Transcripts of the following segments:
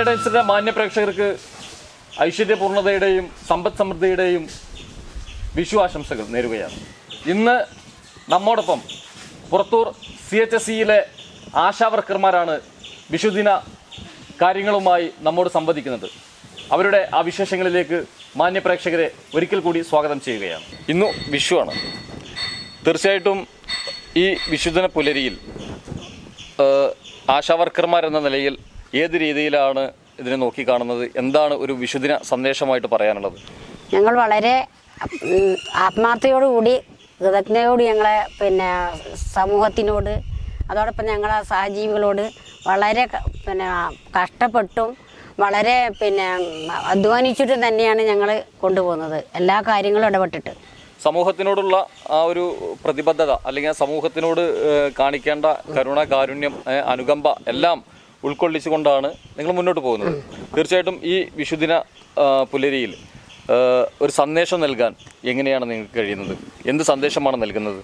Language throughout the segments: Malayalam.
മീഡിയ മാന്യ പ്രേക്ഷകർക്ക് ഐശ്വര്യപൂർണതയുടെയും സമ്പദ് സമൃദ്ധിയുടെയും വിഷു ആശംസകൾ നേരുകയാണ്. ഇന്ന് നമ്മോടൊപ്പം പുറത്തൂർ സി എച്ച് എസ് സിയിലെ ആശാവർക്കർമാരാണ് വിഷുദിന കാര്യങ്ങളുമായി നമ്മോട് സംവദിക്കുന്നത്. അവരുടെ ആ വിശേഷങ്ങളിലേക്ക് മാന്യ പ്രേക്ഷകരെ ഒരിക്കൽ കൂടി സ്വാഗതം ചെയ്യുകയാണ്. ഇന്നു വിഷുവാണ് തീർച്ചയായിട്ടും ഈ വിശുദ്ധന പുലരിയിൽ ആശാവർക്കർമാരെന്ന നിലയിൽ ഏത് രീതിയിലാണ് ഇതിനെ നോക്കി കാണുന്നത്? എന്താണ് ഒരു വിശുദ്ധിന സന്ദേശമായിട്ട് പറയാനുള്ളത്? ഞങ്ങൾ വളരെ ആത്മാർത്ഥയോടുകൂടി കൃതജ്ഞയോട് ഞങ്ങളെ പിന്നെ സമൂഹത്തിനോട് അതോടൊപ്പം ഞങ്ങളെ സഹജീവികളോട് വളരെ പിന്നെ കഷ്ടപ്പെട്ടും വളരെ പിന്നെ അധ്വാനിച്ചിട്ടും തന്നെയാണ് ഞങ്ങൾ കൊണ്ടുപോകുന്നത്. എല്ലാ കാര്യങ്ങളും ഇടപെട്ടിട്ട്. സമൂഹത്തിനോടുള്ള ആ ഒരു പ്രതിബദ്ധത അല്ലെങ്കിൽ സമൂഹത്തിനോട് കാണിക്കേണ്ട കരുണ കാരുണ്യം അനുകമ്പ എല്ലാം ഉൾക്കൊള്ളിച്ചുകൊണ്ടാണ് നിങ്ങൾ മുന്നോട്ട് പോകുന്നത്. തീർച്ചയായിട്ടും ഈ വിശുദിന പുലരിയിൽ ഒരു സന്ദേശം നൽകാൻ എങ്ങനെയാണ് നിങ്ങൾക്ക് കഴിയുന്നത്? എന്ത് സന്ദേശമാണ് നൽകുന്നത്?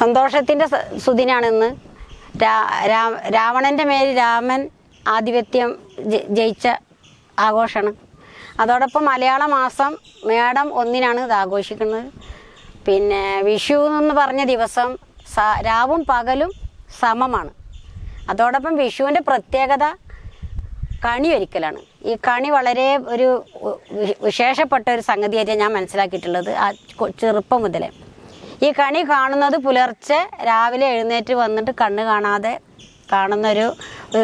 സന്തോഷത്തിന്റെ സുദിനാണെന്ന് രാവണന്റെ മേൽ രാമൻ ആധിപത്യം ജയിച്ച ആഘോഷമാണ്. അതോടൊപ്പം മലയാള മാസം മേടം ഒന്നിനാണ് ഇത് ആഘോഷിക്കുന്നത്. പിന്നെ വിഷു എന്ന് പറഞ്ഞ ദിവസം രാവും പകലും സമമാണ്. അതോടൊപ്പം വിഷുവിന്റെ പ്രത്യേകത കണി ഒരിക്കലാണ്. ഈ കണി വളരെ ഒരു വിശേഷപ്പെട്ട ഒരു സംഗതിയായിട്ട് ഞാൻ മനസ്സിലാക്കിയിട്ടുള്ളത് ആ ചെറുപ്പം മുതലേ. ഈ കണി കാണുന്നത് പുലർച്ചെ രാവിലെ എഴുന്നേറ്റ് വന്നിട്ട് കണ്ണ് കാണാതെ കാണുന്നൊരു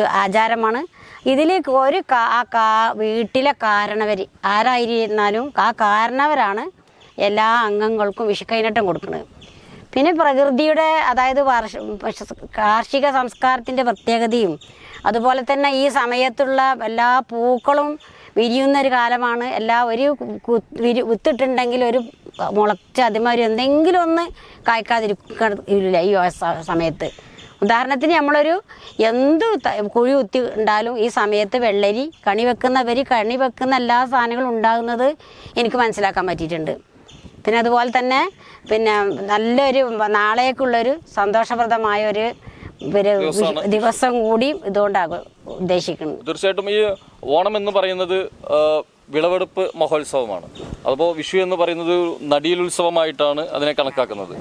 ആചാരമാണ്. ഇതിൽ ഒരു കാ- ആ കാ വീട്ടിലെ കാരണവർ ആരായിരുന്നാലും ആ കാരണവരാണ് എല്ലാ അംഗങ്ങൾക്കും വിഷുക്കൈനട്ടം കൊടുക്കുന്നത്. പിന്നെ പ്രകൃതിയുടെ അതായത് കാർഷിക സംസ്കാരത്തിന്റെ പ്രത്യേകതയും അതുപോലെ തന്നെ ഈ സമയത്തുള്ള എല്ലാ പൂക്കളും വിരിയുന്ന ഒരു കാലമാണ്. എല്ലാ ഒരു വിരി വിത്തിട്ടുണ്ടെങ്കിൽ ഒരു മുളച്ച് അതിമാതിരി എന്തെങ്കിലും ഒന്ന് കായ്ക്കാതിരിക്കില്ല ഈ സമയത്ത്. ഉദാഹരണത്തിന് നമ്മളൊരു എന്ത് കുഴി കുത്തി ഉണ്ടാലും ഈ സമയത്ത് വെള്ളരി കണി വെക്കുന്നവർ കണി വെക്കുന്ന എല്ലാ സാധനങ്ങളും ഉണ്ടാകുന്നത് എനിക്ക് മനസ്സിലാക്കാൻ പറ്റിയിട്ടുണ്ട്. പിന്നെ അതുപോലെ തന്നെ പിന്നെ നല്ലൊരു നാളേക്കുള്ളൊരു സന്തോഷപ്രദമായ ഒരു ദിവസം കൂടി ഇതുകൊണ്ടാകും ഉദ്ദേശിക്കുന്നത്. തീർച്ചയായിട്ടും ഈ ഓണം എന്ന് പറയുന്നത് വിളവെടുപ്പ് മഹോത്സവമാണ്. അപ്പോൾ വിഷു എന്ന് പറയുന്നത് നടിയിലുത്സവമായിട്ടാണ് അതിനെ കണക്കാക്കുന്നത്.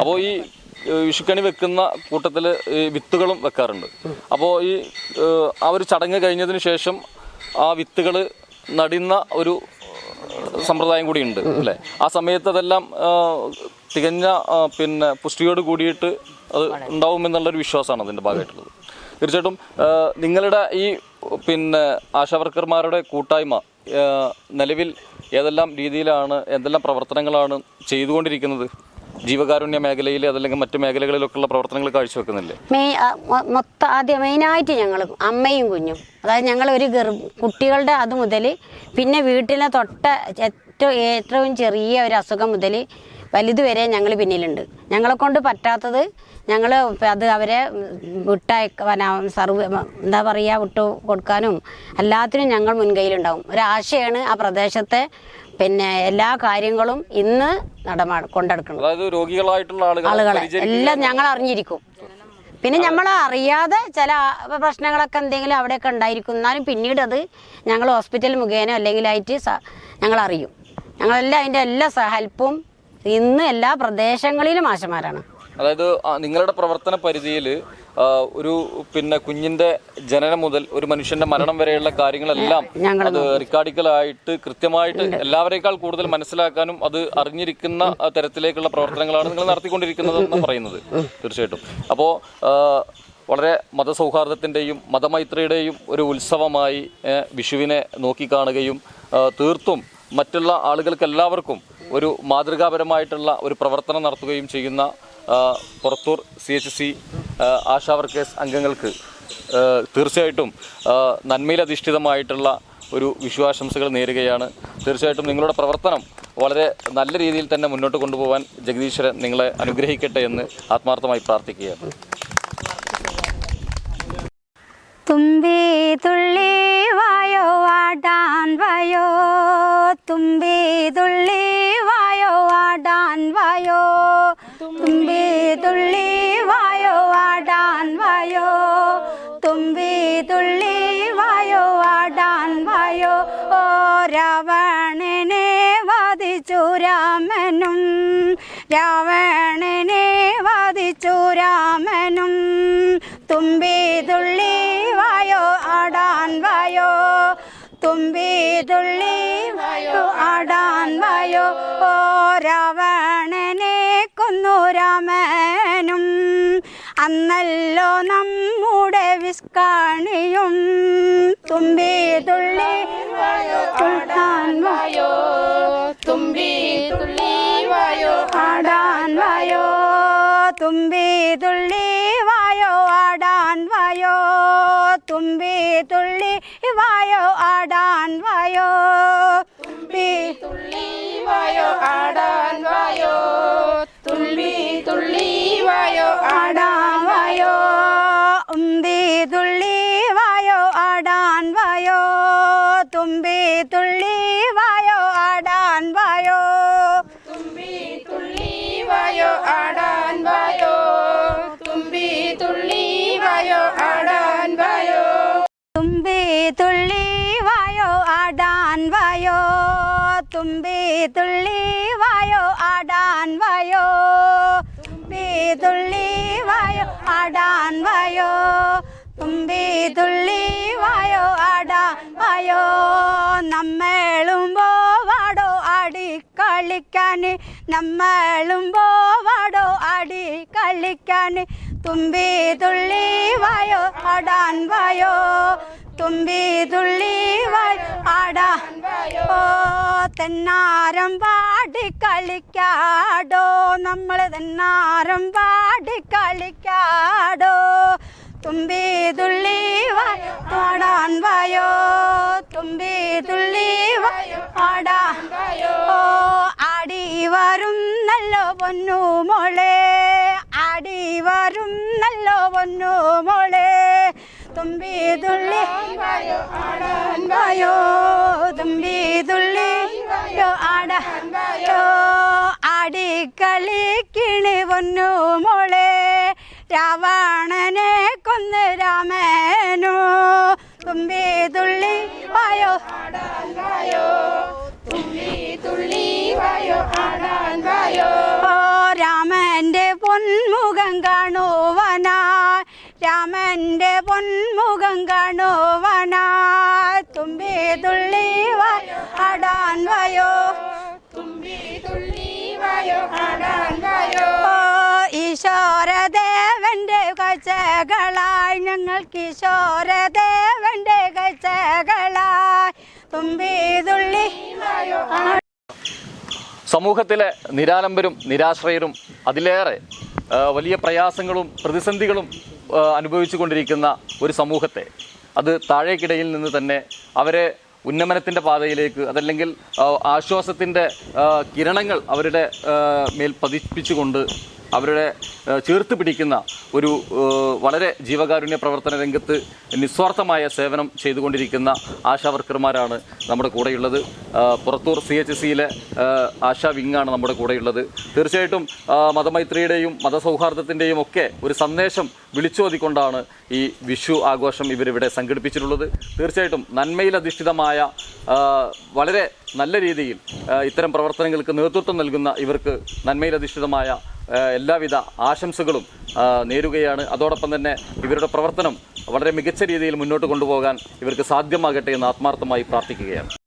അപ്പോൾ ഈ വിഷുക്കണി വെക്കുന്ന കൂട്ടത്തിൽ വിത്തുകളും വെക്കാറുണ്ട്. അപ്പോൾ ഈ ആ ഒരു ചടങ്ങ് കഴിഞ്ഞതിന് ശേഷം ആ വിത്തുകൾ നടുന്ന ഒരു സമ്പ്രദായം കൂടി ഉണ്ട് അല്ലേ? ആ സമയത്ത് അതെല്ലാം തികഞ്ഞ പിന്നെ പുഷ്ടിയോട് കൂടിയിട്ട് അത് ഉണ്ടാവുമെന്നുള്ളൊരു വിശ്വാസമാണ് അതിന്റെ ഭാഗമായിട്ടുള്ളത്. തീർച്ചയായിട്ടും നിങ്ങളുടെ ഈ പിന്നെ ആശാവർക്കർമാരുടെ കൂട്ടായ്മ നിലവിൽ ഏതെല്ലാം രീതിയിലാണ് എന്തെല്ലാം പ്രവർത്തനങ്ങളാണ് ചെയ്തുകൊണ്ടിരിക്കുന്നത് ജീവകാരുണ്യ മേഖലയിൽ അതല്ലെങ്കിൽ മറ്റു മേഖലകളിലൊക്കെയുള്ള പ്രവർത്തനങ്ങൾ കാഴ്ചവെക്കുന്നില്ലേ? മെയ് മൊത്തം ആദ്യം മെയിനായിട്ട് ഞങ്ങൾ അമ്മയും കുഞ്ഞും. അതായത് ഞങ്ങൾ ഒരു ഗർഭ കുട്ടികളുടെ അത് മുതൽ പിന്നെ വീട്ടിലെ തൊട്ട ഏറ്റവും ഏറ്റവും ചെറിയ ഒരു അസുഖം മുതൽ വലുതുവരെ ഞങ്ങൾ പിന്നിലുണ്ട്. ഞങ്ങളെ കൊണ്ട് പറ്റാത്തത് ഞങ്ങൾ അത് അവരെ വിട്ടയക്കാൻ സർവ് എന്താ പറയുക വിട്ടു കൊടുക്കാനും എല്ലാത്തിനും ഞങ്ങൾ മുൻകൈയിലുണ്ടാവും. ഒരാശയാണ് ആ പ്രദേശത്തെ പിന്നെ എല്ലാ കാര്യങ്ങളും ഇന്ന് നടമാ കൊണ്ടെടുക്കണം. അതായത് രോഗികളായിട്ടുള്ള ആളുകൾ ആളുകളെ എല്ലാം ഞങ്ങൾ അറിഞ്ഞിരിക്കും. പിന്നെ നമ്മൾ അറിയാതെ ചില പ്രശ്നങ്ങളൊക്കെ എന്തെങ്കിലും അവിടെയൊക്കെ ഉണ്ടായിരിക്കും. എന്നാലും പിന്നീട് അത് ഞങ്ങൾ ഹോസ്പിറ്റൽ മുഖേന അല്ലെങ്കിൽ ആയിട്ട് ഞങ്ങൾ അറിയും. ഞങ്ങളെല്ലാം അതിന്റെ എല്ലാ സ- ഹെൽപ്പും ഇന്ന് എല്ലാ പ്രദേശങ്ങളിലും ആശമാരാണ്. അതായത് നിങ്ങളുടെ പ്രവർത്തന പരിധിയിൽ ഒരു പിന്നെ കുഞ്ഞിന്റെ ജനനം മുതൽ ഒരു മനുഷ്യന്റെ മരണം വരെയുള്ള കാര്യങ്ങളെല്ലാം അത് റിക്കാർഡിക്കലായിട്ട് കൃത്യമായിട്ട് എല്ലാവരേക്കാൾ കൂടുതൽ മനസ്സിലാക്കാനും അത് അറിഞ്ഞിരിക്കുന്ന തരത്തിലേക്കുള്ള പ്രവർത്തനങ്ങളാണ് നിങ്ങൾ നടത്തിക്കൊണ്ടിരിക്കുന്നതെന്ന് പറയുന്നത്. തീർച്ചയായിട്ടും. അപ്പോൾ വളരെ മതസൗഹാർദ്ദത്തിന്റെയും മതമൈത്രിയുടെയും ഒരു ഉത്സവമായി വിഷുവിനെ നോക്കിക്കാണുകയും തീർത്തും മറ്റുള്ള ആളുകൾക്ക് എല്ലാവർക്കും ഒരു മാതൃകാപരമായിട്ടുള്ള ഒരു പ്രവർത്തനം നടത്തുകയും ചെയ്യുന്ന Purathur C H C Asha workers അംഗങ്ങൾക്ക് തീർച്ചയായിട്ടും നന്മയിലധിഷ്ഠിതമായിട്ടുള്ള ഒരു വിശ്വാശംസകൾ നേരുകയാണ്. തീർച്ചയായിട്ടും നിങ്ങളുടെ പ്രവർത്തനം വളരെ നല്ല രീതിയിൽ തന്നെ മുന്നോട്ട് കൊണ്ടുപോകാൻ ജഗദീശ്വരൻ നിങ്ങളെ അനുഗ്രഹിക്കട്ടെ എന്ന് ആത്മാർത്ഥമായി പ്രാർത്ഥിക്കുകയാണ്. തുമ്പി തുള്ളി വായോ ആടാൻ വായോ. തുമ്പി തുള്ളി രാമനും രാവണനെ വധിച്ചു രാമനും. തുമ്പി തുള്ളി വായോ ആടാൻ വായോ. തുമ്പി തുള്ളി വായോ ആടാൻ വായോ. ഓ രാവണനെ കൊന്നു രാമനും. അന്നല്ലോ നമ്മുടെ വിസ്കാണിയും. തുമ്പി തുള്ളി ആടാൻ വായോ. തുള്ളി വായോ ആടാൻ വായോ തുമ്പി തുള്ളി വായോ ആടാൻ വായോ തുമ്പി തുള്ളി വായോ ആടാൻ വായോ തുമ്പി തുള്ളി വായോ തുമ്പി തുള്ളി വായോ ആടാൻ വായോ. തുമ്പി തുള്ളി വായോ ആടാൻ വായോ. തുമ്പി തുള്ളി വായോ ആടാൻ വായോ. തുമ്പി തുള്ളി വായോ ആടാൻ വായോ. നമ്മളുമ്പോ വാടോ ആടി കളിക്കാൻ നമ്മളുമ്പോ വാടോ ആടി കളിക്കാൻ തുമ്പി തുള്ളി വായോ ആടാൻ വായോ. തുമ്പി തുള്ളി ആടാ. ഓ തെന്നാരം പാടി കളിക്കാടോ. നമ്മൾ തെന്നാരം പാടി കളിക്കാടോ. തുമ്പി തുള്ളി വാടാൻ വയോ തുമ്പി തുള്ളി വായോ ഓ ആടി വരും നല്ല പൊന്നു മോളെ. ആടി വരും നല്ല പൊന്നു മോളെ. തുമ്പി തുള്ളി വായോ തുമ്പി മോളെ. രാവണനെ കൊന്ന് രാമനോ. തുമ്പി തുള്ളി ആടാൻ ഈശ്വരദേവന്റെ കാഴ്ചകളായി ഞങ്ങൾ കിശോരദേവന്റെ കാഴ്ചകളായി തുമ്പി തുള്ളി വായോ സമൂഹത്തിലെ നിരാലംബരും നിരാശ്രയരും അതിലേറെ വലിയ പ്രയാസങ്ങളും പ്രതിസന്ധികളും അനുഭവിച്ചു കൊണ്ടിരിക്കുന്ന ഒരു സമൂഹത്തെ അത് താഴേക്കിടയിൽ നിന്ന് തന്നെ അവരെ ഉന്നമനത്തിന്റെ പാതയിലേക്ക് അതല്ലെങ്കിൽ ആശ്വാസത്തിന്റെ കിരണങ്ങൾ അവരുടെ മേൽ പതിപ്പിച്ചുകൊണ്ട് അവരുടെ ചേർത്ത് പിടിക്കുന്ന ഒരു വളരെ ജീവകാരുണ്യ പ്രവർത്തന രംഗത്ത് നിസ്വാർത്ഥമായ സേവനം ചെയ്തുകൊണ്ടിരിക്കുന്ന ആശാവർക്കർമാരാണ് നമ്മുടെ കൂടെയുള്ളത്. പുറത്തൂർ സി എച്ച് സിയിലെ ആശാ വിങ്ങാണ് നമ്മുടെ കൂടെയുള്ളത്. തീർച്ചയായിട്ടും മതമൈത്രിയുടെയും മതസൗഹാർദ്ദത്തിന്റെയും ഒക്കെ ഒരു സന്ദേശം വിളിച്ചോതിക്കൊണ്ടാണ് ഈ വിഷു ആഘോഷം ഇവരിവിടെ സംഘടിപ്പിച്ചിട്ടുള്ളത്. തീർച്ചയായിട്ടും നന്മയിലധിഷ്ഠിതമായ വളരെ നല്ല രീതിയിൽ ഇത്തരം പ്രവർത്തനങ്ങൾക്ക് നേതൃത്വം നൽകുന്ന ഇവർക്ക് നന്മയിലധിഷ്ഠിതമായ എല്ലാവിധ ആശംസകളും നേരുകയാണ്. അതോടൊപ്പം തന്നെ ഇവരുടെ പ്രവർത്തനം വളരെ മികച്ച രീതിയിൽ മുന്നോട്ട് കൊണ്ടുപോകാൻ ഇവർക്ക് സാധ്യമാകട്ടെ എന്ന് ആത്മാർത്ഥമായി പ്രാർത്ഥിക്കുകയാണ്.